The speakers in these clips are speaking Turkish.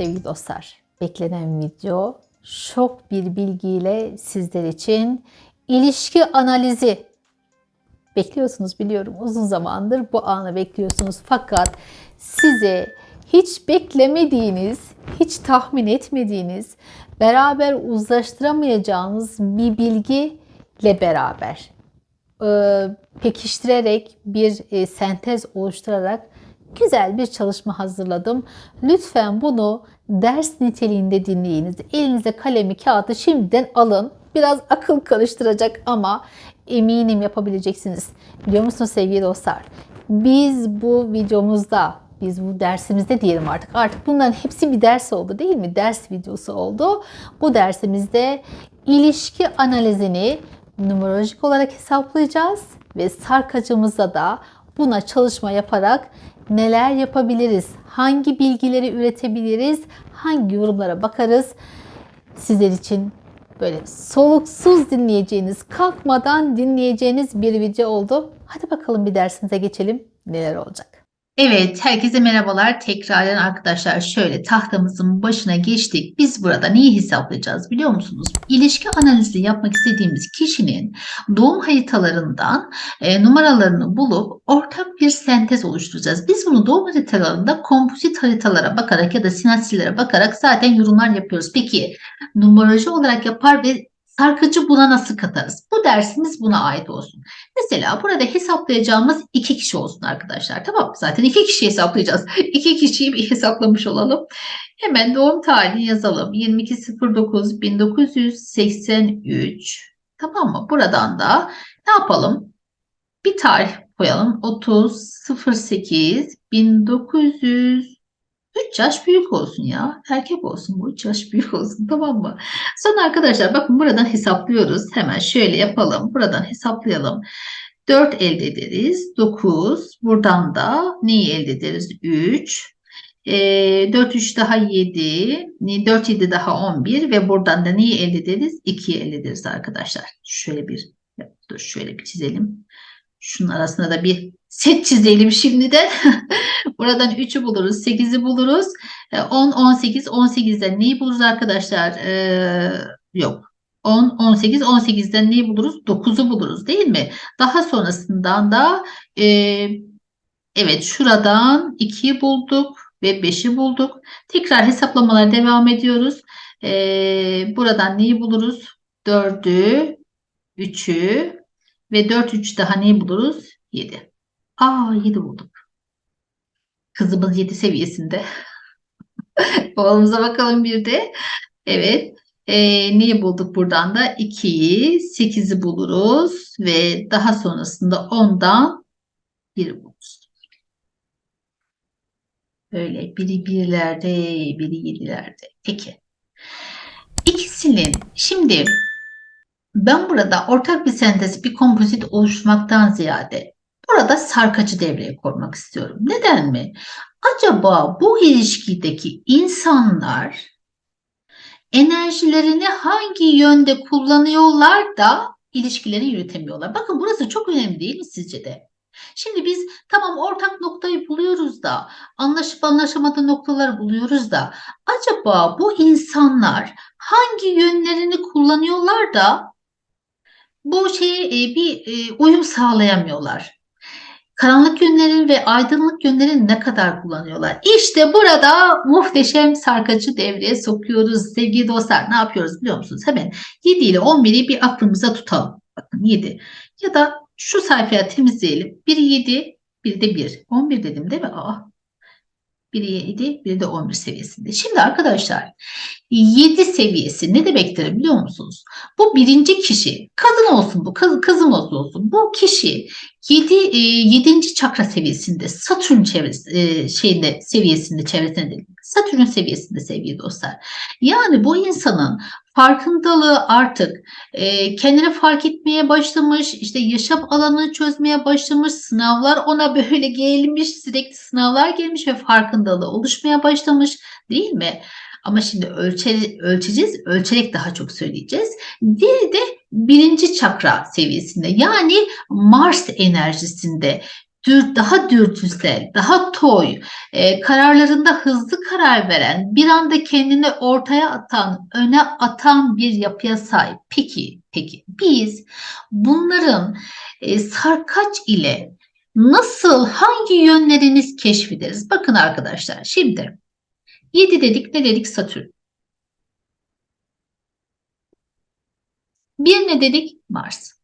Sevgili dostlar. Beklenen video şok bir bilgiyle sizler için ilişki analizi. Bekliyorsunuz biliyorum. Uzun zamandır bu anı bekliyorsunuz. Fakat size hiç beklemediğiniz, hiç tahmin etmediğiniz, beraber uzlaştıramayacağınız bir bilgiyle beraber pekiştirerek bir sentez oluşturarak güzel bir çalışma hazırladım. Lütfen bunu ders niteliğinde dinleyiniz. Elinize kalemi, kağıdı şimdiden alın. Biraz akıl karıştıracak ama eminim yapabileceksiniz. Biliyor musunuz sevgili dostlar? Biz bu videomuzda, biz bu dersimizde diyelim artık. Artık bunların hepsi bir ders oldu değil mi? Ders videosu oldu. Bu dersimizde ilişki analizini numerolojik olarak hesaplayacağız ve sarkacımızda da buna çalışma yaparak neler yapabiliriz, hangi bilgileri üretebiliriz, hangi yorumlara bakarız. Sizler için böyle soluksuz dinleyeceğiniz, kalkmadan dinleyeceğiniz bir video oldu. Hadi bakalım bir dersimize geçelim. Neler olacak? Evet, herkese merhabalar. Tekrardan arkadaşlar şöyle tahtamızın başına geçtik. Biz burada neyi hesaplayacağız biliyor musunuz? İlişki analizi yapmak istediğimiz kişinin doğum haritalarından e, numaralarını bulup ortak bir sentez oluşturacağız. Biz bunu doğum haritalarında kompozit haritalara bakarak ya da sinatsillere bakarak zaten yorumlar yapıyoruz. Peki numeroloji olarak yapar ve sarkıcı buna nasıl katarız? Bu dersimiz buna ait olsun. Mesela burada hesaplayacağımız iki kişi olsun arkadaşlar. Tamam Zaten iki kişi hesaplayacağız. İki kişiyi bir hesaplamış olalım. Hemen doğum tarihini yazalım. 22.09.1983 Tamam mı? Buradan da ne yapalım? Bir tarih koyalım. 30.08 1900 3 yaş büyük olsun ya. Erkek olsun bu 3 yaş büyük olsun tamam mı? Sonra arkadaşlar bakın buradan hesaplıyoruz. Hemen şöyle yapalım. Buradan hesaplayalım. 4 elde ederiz. 9. Buradan da neyi elde ederiz? 3. E, 4 3 daha 7. 4 7 daha 11 ve buradan da neyi elde ederiz? 2'yi elde ederiz arkadaşlar. Şöyle bir dur şöyle bir çizelim. Şunun arasında da bir set çizelim şimdiden. Buradan 3'ü buluruz, 8'i buluruz. 10, 18, 18'den neyi buluruz arkadaşlar? Ee, yok. 10, 18, 18'den neyi buluruz? 9'u buluruz değil mi? Daha sonrasından da e, evet şuradan 2'yi bulduk ve 5'i bulduk. Tekrar hesaplamalar devam ediyoruz. Ee, buradan neyi buluruz? 4'ü, 3'ü ve 4, 3 daha neyi buluruz? 7. Aa 7 bulduk. Kızımız 7 seviyesinde. Oğlumuza bakalım bir de. Evet. E, neyi bulduk buradan da? 2'yi, 8'i buluruz ve daha sonrasında 10'dan 1 buluruz. Böyle biri birlerde, biri yedilerde. Peki. İkisinin şimdi ben burada ortak bir sentez, bir kompozit oluşturmaktan ziyade burada sarkacı devreye koymak istiyorum. Neden mi? Acaba bu ilişkideki insanlar enerjilerini hangi yönde kullanıyorlar da ilişkileri yürütemiyorlar? Bakın burası çok önemli değil mi sizce de? Şimdi biz tamam ortak noktayı buluyoruz da anlaşıp anlaşamadığı noktaları buluyoruz da acaba bu insanlar hangi yönlerini kullanıyorlar da bu şeye bir e, uyum sağlayamıyorlar. Karanlık yönlerin ve aydınlık yönlerin ne kadar kullanıyorlar? İşte burada muhteşem sarkacı devreye sokuyoruz sevgili dostlar. Ne yapıyoruz biliyor musunuz? Hemen 7 ile 11'i bir aklımıza tutalım. Bakın 7 ya da şu sayfaya temizleyelim. Biri 7, biri de 1. 11 dedim değil mi? Aa, biri 7, biri de 11 seviyesinde. Şimdi arkadaşlar 7 seviyesi ne demektir biliyor musunuz? Bu birinci kişi, kadın olsun bu, kız, kızım olsun, bu kişi 7 e, 7. çakra seviyesinde, Satürn çevresi e, şeyinde seviyesinde çevresinde. Satürn seviyesinde sevgili dostlar. Yani bu insanın farkındalığı artık e, kendini fark etmeye başlamış, işte yaşam alanını çözmeye başlamış, sınavlar ona böyle gelmiş, sürekli sınavlar gelmiş ve farkındalığı oluşmaya başlamış değil mi? Ama şimdi ölçe, ölçeceğiz, ölçerek daha çok söyleyeceğiz. Diğeri de birinci çakra seviyesinde yani Mars enerjisinde dür, daha dürtüsel, daha toy, e, kararlarında hızlı karar veren, bir anda kendini ortaya atan, öne atan bir yapıya sahip. Peki, peki biz bunların e, sarkaç ile nasıl, hangi yönleriniz keşfederiz? Bakın arkadaşlar şimdi 7 dedik ne dedik Satürn. Bir ne dedik? Mars.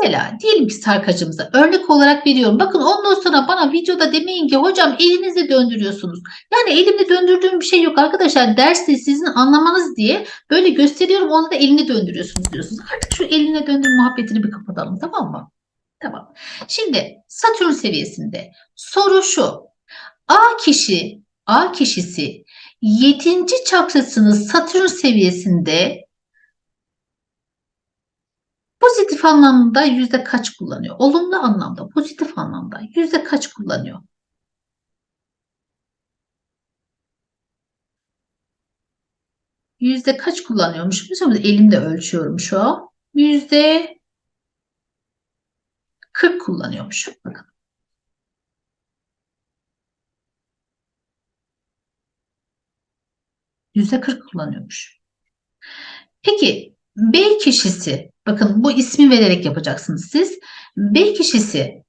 Mesela diyelim ki sarkacımıza örnek olarak veriyorum. Bakın ondan sonra bana videoda demeyin ki hocam elinizle döndürüyorsunuz. Yani elimle döndürdüğüm bir şey yok arkadaşlar. Derste sizin anlamanız diye böyle gösteriyorum onda da elini döndürüyorsunuz diyorsunuz. Artık şu eline döndür muhabbetini bir kapatalım tamam mı? Tamam. Şimdi Satürn seviyesinde soru şu. A kişi, A kişisi 7. çakrasını Satürn seviyesinde Pozitif anlamda yüzde kaç kullanıyor? Olumlu anlamda, pozitif anlamda yüzde kaç kullanıyor? Yüzde kaç kullanıyormuş? Mesela elimde ölçüyorum şu an. Yüzde 40 kullanıyormuş. Bakın. Yüzde 40 kullanıyormuş. Peki B kişisi Bakın bu ismi vererek yapacaksınız siz. B kişisi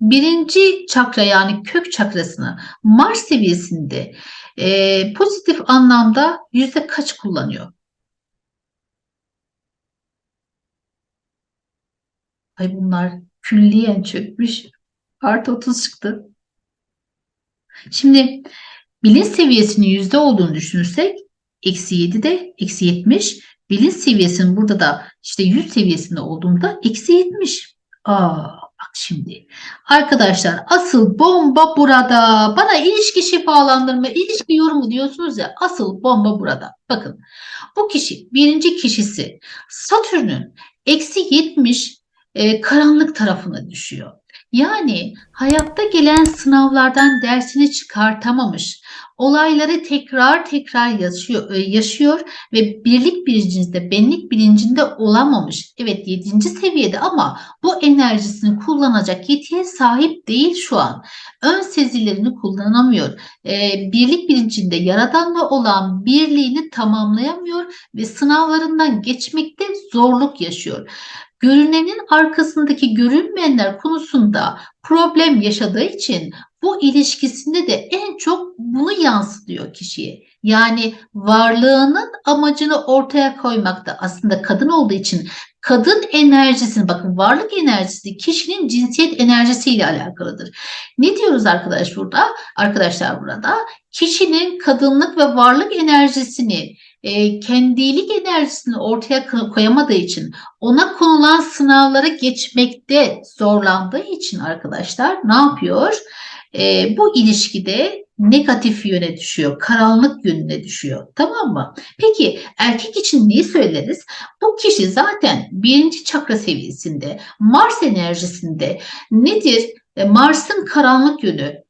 birinci çakra yani kök çakrasını Mars seviyesinde e, pozitif anlamda yüzde kaç kullanıyor? Ay bunlar külliyen çökmüş. Artı 30 çıktı. Şimdi bilinç seviyesinin yüzde olduğunu düşünürsek eksi 7 de eksi 70 bilinç seviyesinin burada da işte 100 seviyesinde olduğunda eksi 70. Aa, bak şimdi. Arkadaşlar asıl bomba burada. Bana ilişki şifalandırma, ilişki yorumu diyorsunuz ya asıl bomba burada. Bakın bu kişi birinci kişisi Satürn'ün eksi 70 e, karanlık tarafına düşüyor. Yani hayatta gelen sınavlardan dersini çıkartamamış, olayları tekrar tekrar yaşıyor, e, yaşıyor ve birlik bilincinde, benlik bilincinde olamamış. Evet 7. seviyede ama bu enerjisini kullanacak yetiye sahip değil şu an. Ön sezilerini kullanamıyor. Ee, birlik bilincinde yaradanla olan birliğini tamamlayamıyor ve sınavlarından geçmekte zorluk yaşıyor görünenin arkasındaki görünmeyenler konusunda problem yaşadığı için bu ilişkisinde de en çok bunu yansıtıyor kişiye. Yani varlığının amacını ortaya koymakta aslında kadın olduğu için kadın enerjisini bakın varlık enerjisi kişinin cinsiyet enerjisiyle alakalıdır. Ne diyoruz arkadaş burada? Arkadaşlar burada kişinin kadınlık ve varlık enerjisini e, kendilik enerjisini ortaya koyamadığı için ona konulan sınavlara geçmekte zorlandığı için arkadaşlar ne yapıyor? E, bu ilişkide negatif yöne düşüyor, karanlık yönüne düşüyor. Tamam mı? Peki erkek için neyi söyleriz? Bu kişi zaten birinci çakra seviyesinde, Mars enerjisinde nedir? E, Mars'ın karanlık yönü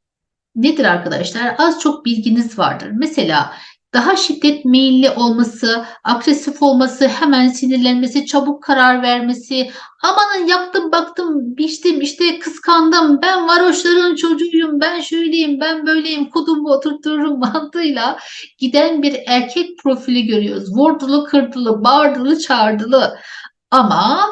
nedir arkadaşlar? Az çok bilginiz vardır. Mesela daha şiddet meyilli olması, agresif olması, hemen sinirlenmesi, çabuk karar vermesi, amanın yaktım baktım biçtim işte kıskandım ben varoşların çocuğuyum ben şöyleyim ben böyleyim kudumu oturturum mantığıyla giden bir erkek profili görüyoruz. Vurdulu kırdılı bağırdılı çağırdılı ama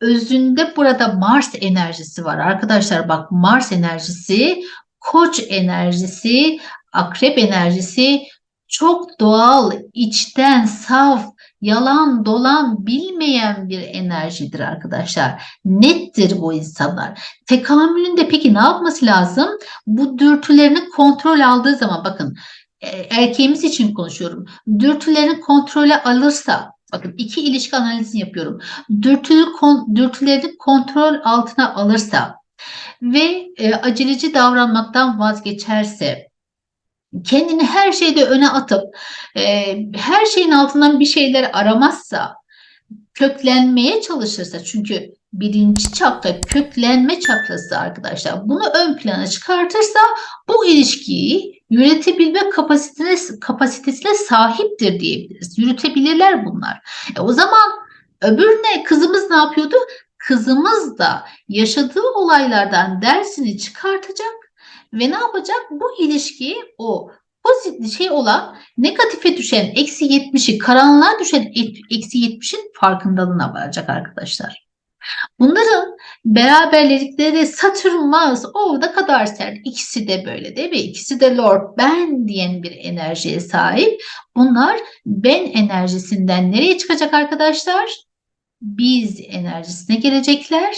özünde burada Mars enerjisi var arkadaşlar bak Mars enerjisi koç enerjisi akrep enerjisi çok doğal, içten, saf, yalan dolan bilmeyen bir enerjidir arkadaşlar. Nettir bu insanlar. Tekamülünde peki ne yapması lazım? Bu dürtülerini kontrol aldığı zaman bakın e, erkeğimiz için konuşuyorum. Dürtülerini kontrole alırsa bakın iki ilişki analizini yapıyorum. Dürtülü, kon, dürtülerini kontrol altına alırsa ve e, aceleci davranmaktan vazgeçerse kendini her şeyde öne atıp e, her şeyin altından bir şeyler aramazsa, köklenmeye çalışırsa çünkü birinci çakra köklenme çakrası arkadaşlar. Bunu ön plana çıkartırsa bu ilişkiyi yönetebilme kapasitesine, kapasitesine sahiptir diyebiliriz. Yürütebilirler bunlar. E, o zaman Öbür ne? Kızımız ne yapıyordu? Kızımız da yaşadığı olaylardan dersini çıkartacak ve ne yapacak? Bu ilişkiyi o pozitif şey olan negatife düşen eksi 70'i karanlığa düşen eksi 70'in farkındalığına varacak arkadaşlar. Bunların beraberlikleri de Satürn Mars orada kadar sert. İkisi de böyle değil mi? İkisi de Lord ben diyen bir enerjiye sahip. Bunlar ben enerjisinden nereye çıkacak arkadaşlar? Biz enerjisine gelecekler.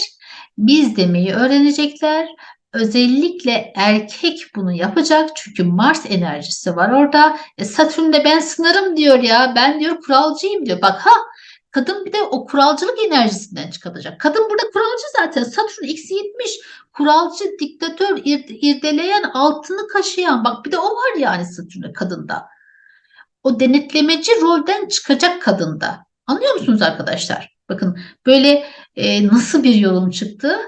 Biz demeyi öğrenecekler. Özellikle erkek bunu yapacak çünkü Mars enerjisi var orada. E Satürn de ben sınırım diyor ya. Ben diyor kuralcıyım diyor. Bak ha kadın bir de o kuralcılık enerjisinden çıkacak. Kadın burada kuralcı zaten. Satürn eksi 70 kuralcı, diktatör, ir- irdeleyen, altını kaşıyan. Bak bir de o var yani Satürn'de kadında. O denetlemeci rolden çıkacak kadında. Anlıyor musunuz arkadaşlar? Bakın böyle e, nasıl bir yorum çıktı?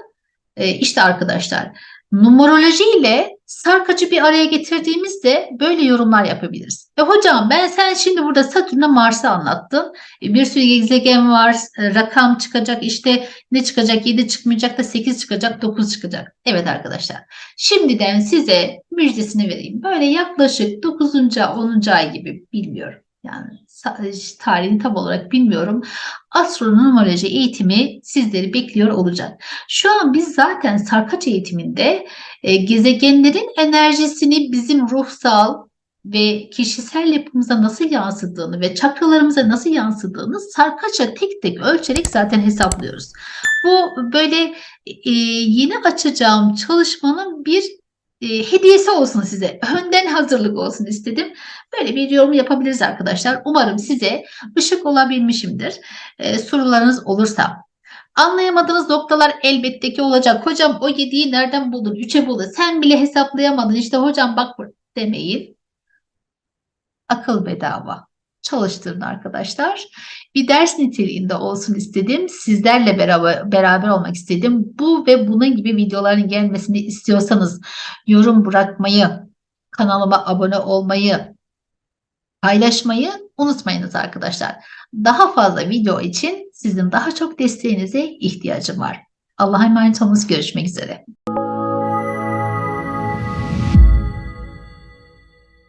E, işte arkadaşlar numeroloji ile sarkacı bir araya getirdiğimizde böyle yorumlar yapabiliriz. E hocam ben sen şimdi burada Satürn'e Mars'ı anlattın. E, bir sürü gezegen var. e, rakam çıkacak işte ne çıkacak? 7 çıkmayacak da 8 çıkacak 9 çıkacak. Evet arkadaşlar. Şimdiden size müjdesini vereyim. Böyle yaklaşık 9. 10. ay gibi bilmiyorum. Yani sa- tarihini tam olarak bilmiyorum. Astronomoloji eğitimi sizleri bekliyor olacak. Şu an biz zaten sarkaç eğitiminde e, gezegenlerin enerjisini bizim ruhsal ve kişisel yapımıza nasıl yansıdığını ve çakralarımıza nasıl yansıdığını sarkaça tek tek ölçerek zaten hesaplıyoruz. Bu böyle e, yeni açacağım çalışmanın bir e, hediyesi olsun size. Önden hazırlık olsun istedim. Böyle bir yorum yapabiliriz arkadaşlar. Umarım size ışık olabilmişimdir. E, sorularınız olursa. Anlayamadığınız noktalar elbette ki olacak. Hocam o 7'yi nereden buldun? 3'e buldun. Sen bile hesaplayamadın. İşte hocam bak demeyin. Akıl bedava. Çalıştırın arkadaşlar. Bir ders niteliğinde olsun istedim. Sizlerle beraber, beraber olmak istedim. Bu ve bunun gibi videoların gelmesini istiyorsanız yorum bırakmayı, kanalıma abone olmayı, paylaşmayı unutmayınız arkadaşlar. Daha fazla video için sizin daha çok desteğinize ihtiyacım var. Allah'a emanet olunuz. Görüşmek üzere.